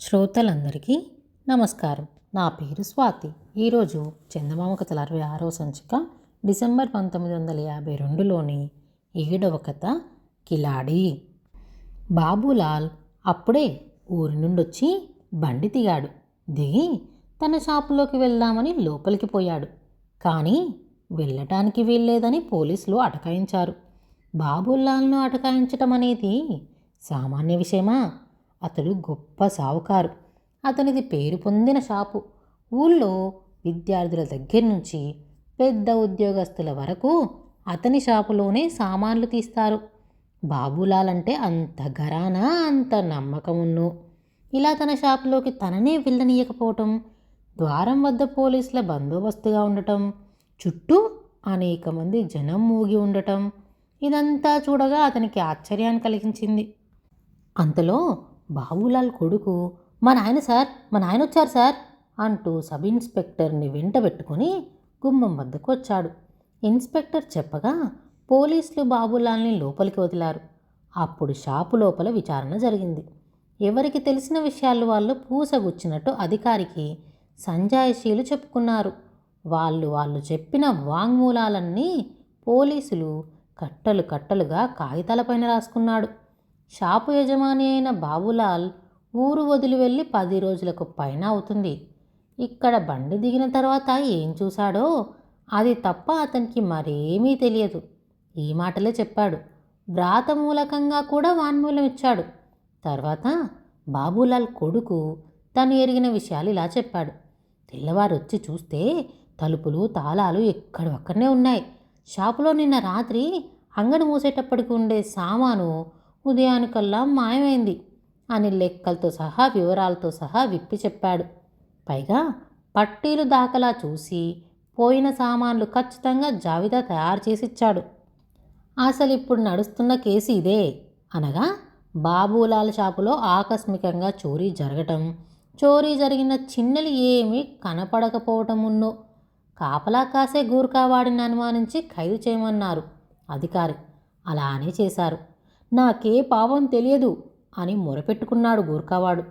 శ్రోతలందరికీ నమస్కారం. నా పేరు స్వాతి. ఈరోజు చందమామ కథల అరవై ఆరో సంచిక డిసెంబర్ పంతొమ్మిది వందల యాభై రెండులోని ఏడవ కథ కిలాడి. బాబులాల్ అప్పుడే ఊరి నుండి వచ్చి బండి దిగాడు. దిగి తన షాపులోకి వెళ్దామని లోపలికి పోయాడు. కానీ వెళ్ళటానికి వీల్లేదని పోలీసులు అటకాయించారు. బాబులాల్ను అటకాయించటం అనేది సామాన్య విషయమా? అతడు గొప్ప సావుకారు. అతనిది పేరు పొందిన షాపు. ఊళ్ళో విద్యార్థుల దగ్గర నుంచి పెద్ద ఉద్యోగస్తుల వరకు అతని షాపులోనే సామాన్లు తీస్తారు. బాబులాల్ అంటే అంత గరానా అంత నమ్మకమున్ను? ఇలా తన షాపులోకి తననే వెళ్ళనీయకపోవటం ద్వారం వద్ద పోలీసుల బందోబస్తుగా ఉండటం చుట్టూ అనేక మంది జనం మూగి ఉండటం ఇదంతా చూడగా అతనికి ఆశ్చర్యాన్ని కలిగించింది. అంతలో బాబులాల్ కొడుకు మా నాయన సార్ మా నాయన వచ్చారు సార్ అంటూ సబ్ ఇన్స్పెక్టర్ని వెంట పెట్టుకుని గుమ్మం వద్దకు వచ్చాడు. ఇన్స్పెక్టర్ చెప్పగా పోలీసులు బాబులాల్ని లోపలికి వదిలారు. అప్పుడు షాపు లోపల విచారణ జరిగింది. ఎవరికి తెలిసిన విషయాలు వాళ్ళు పూసగుచ్చినట్టు అధికారికి సంజాయిషీలు చెప్పుకున్నారు. వాళ్ళు వాళ్ళు చెప్పిన వాంగ్మూలాలన్నీ పోలీసులు కట్టలు కట్టలుగా కాగితాలపైన రాసుకున్నాడు. షాపు యజమాని అయిన బాబులాల్ ఊరు వదిలి వెళ్ళి పది రోజులకు పైన అవుతుంది. ఇక్కడ బండి దిగిన తర్వాత ఏం చూశాడో అది తప్ప అతనికి మరేమీ తెలియదు. ఈ మాటలే చెప్పాడు. వ్రాత మూలకంగా కూడా వాన్మూలం ఇచ్చాడు. తర్వాత బాబులాల్ కొడుకు తను ఎరిగిన విషయాలు ఇలా చెప్పాడు. తెల్లవారు వచ్చి చూస్తే తలుపులు తాళాలు ఎక్కడొక్కడనే ఉన్నాయి. షాపులో నిన్న రాత్రి అంగడి మూసేటప్పటికి ఉండే సామాను ఉదయానికల్లా మాయమైంది అని లెక్కలతో సహా వివరాలతో సహా విప్పి చెప్పాడు. పైగా పట్టీలు దాఖలా చూసి పోయిన సామాన్లు ఖచ్చితంగా జాబితా తయారు చేసి ఇచ్చాడు అసలు ఇప్పుడు నడుస్తున్న కేసు ఇదే అనగా బాబులాల్ షాపులో ఆకస్మికంగా చోరీ జరగటం చోరీ జరిగిన చిన్నలు ఏమీ కనపడకపోవటమున్నో కాపలా కాసే గూర్ఖావాడిని అనుమానించి ఖైదు చేయమన్నారు. అధికారి అలానే చేశారు. నాకే పాపం తెలియదు అని మొరపెట్టుకున్నాడు గూర్ఖావాడు.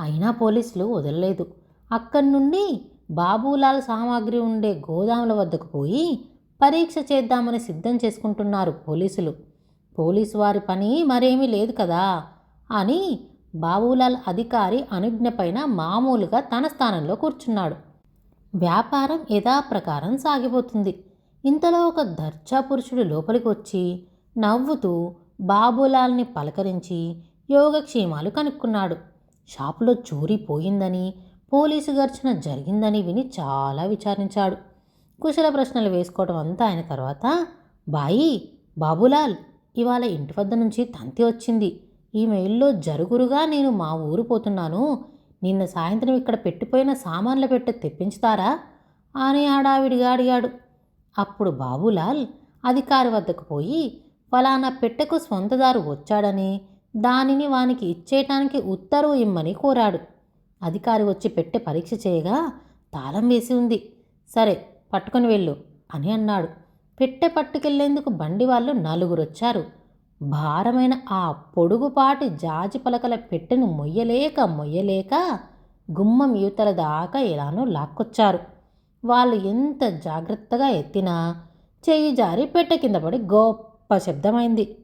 అయినా పోలీసులు వదలలేదు. అక్కడి నుండి బాబులాల్ సామాగ్రి ఉండే గోదాముల వద్దకు పోయి పరీక్ష చేద్దామని సిద్ధం చేసుకుంటున్నారు పోలీసులు. పోలీసు వారి పని మరేమీ లేదు కదా అని బాబులాల్ అధికారి అనుజ్ఞపైన మామూలుగా తన స్థానంలో కూర్చున్నాడు. వ్యాపారం యథాప్రకారం సాగిపోతుంది. ఇంతలో ఒక దర్జా పురుషుడు లోపలికి వచ్చి నవ్వుతూ బాబులాల్ని పలకరించి యోగక్షేమాలు కనుక్కున్నాడు. షాపులో చోరీ పోయిందని పోలీసు గర్చన జరిగిందని విని చాలా విచారించాడు. కుశల ప్రశ్నలు వేసుకోవడం అంతా ఆయన తర్వాత బాయి బాబులాల్ ఇవాళ ఇంటి వద్ద నుంచి తంతి వచ్చింది. ఈ మెయిల్లో జరుగురుగా నేను మా ఊరు పోతున్నాను. నిన్న సాయంత్రం ఇక్కడ పెట్టిపోయిన సామాన్ల పెట్టె తెప్పించుతారా? అని ఆడావిడిగా అడిగాడు. అప్పుడు బాబులాల్ అధికారి వద్దకు పోయి ఫలానా పెట్టెకు స్వంతదారు వచ్చాడని దానిని వానికి ఇచ్చేయటానికి ఉత్తర్వు ఇమ్మని కోరాడు. అధికారి వచ్చి పెట్టె పరీక్ష చేయగా తాళం వేసి ఉంది. సరే పట్టుకొని వెళ్ళు అని అన్నాడు. పెట్టె పట్టుకెళ్ళేందుకు బండి వాళ్ళు నలుగురు వచ్చారు భారమైన ఆ పొడుగుపాటి జాజి పలకల పెట్టెను మొయ్యలేక మొయ్యలేక గుమ్మం యువతల దాకా ఎలానో లాక్కొచ్చారు. వాళ్ళు ఎంత జాగ్రత్తగా ఎత్తినా చెయ్యి జారి పెట్టె కింద పడి గొప్ప శబ్దమైంది.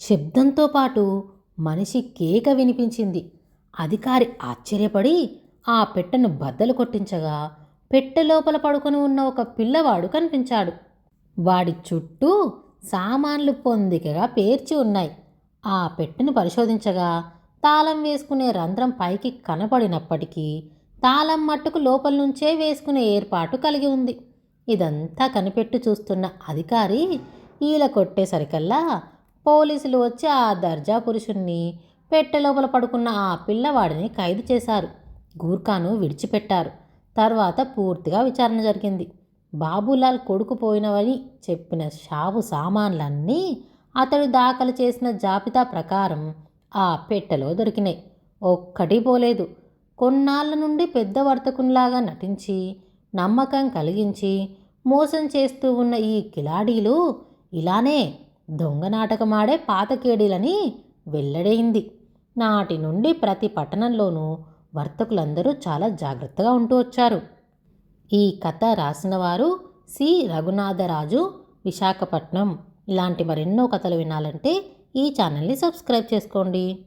శబ్దంతో పాటు మనిషి కేక వినిపించింది. అధికారి ఆశ్చర్యపడి ఆ పెట్టెను బద్దలు కొట్టించగా పెట్టె లోపల పడుకొని ఉన్న ఒక పిల్లవాడు కనిపించాడు. వాడి చుట్టూ సామాన్లు పొందికగా పేర్చి ఉన్నాయి. ఆ పెట్టెను పరిశోధించగా తాళం వేసుకునే రంధ్రం పైకి కనపడినప్పటికీ తాళం మట్టుకు లోపల నుంచే వేసుకునే ఏర్పాటు కలిగి ఉంది. ఇదంతా కనిపెట్టు చూస్తున్న అధికారి ఈల కొట్టేసరికల్లా పోలీసులు వచ్చి ఆ దర్జా పురుషుణ్ణి పెట్టె లోపల పడుకున్న ఆ పిల్లవాడిని ఖైదు చేశారు. గూర్ఖాను విడిచిపెట్టారు. తర్వాత పూర్తిగా విచారణ జరిగింది. బాబులాల్ కొడుకు పోయినవని చెప్పిన షాపు సామాన్లన్నీ అతడు దాఖలు చేసిన జాబితా ప్రకారం ఆ పెట్టెలో దొరికినాయి. ఒక్కటి పోలేదు. కొన్నాళ్ళ నుండి పెద్ద వర్తకునిలాగా నటించి నమ్మకం కలిగించి మోసం చేస్తూ ఉన్న ఈ కిలాడీలు ఇలానే దొంగ నాటకమాడే పాతకేడీలని వెల్లడైంది. నాటి నుండి ప్రతి పట్టణంలోనూ వర్తకులందరూ చాలా జాగ్రత్తగా ఉంటూ వచ్చారు. ఈ కథ రాసినవారు సి. రఘునాథరాజు విశాఖపట్నం. ఇలాంటి మరెన్నో కథలు వినాలంటే ఈ ఛానల్ని సబ్స్క్రైబ్ చేసుకోండి.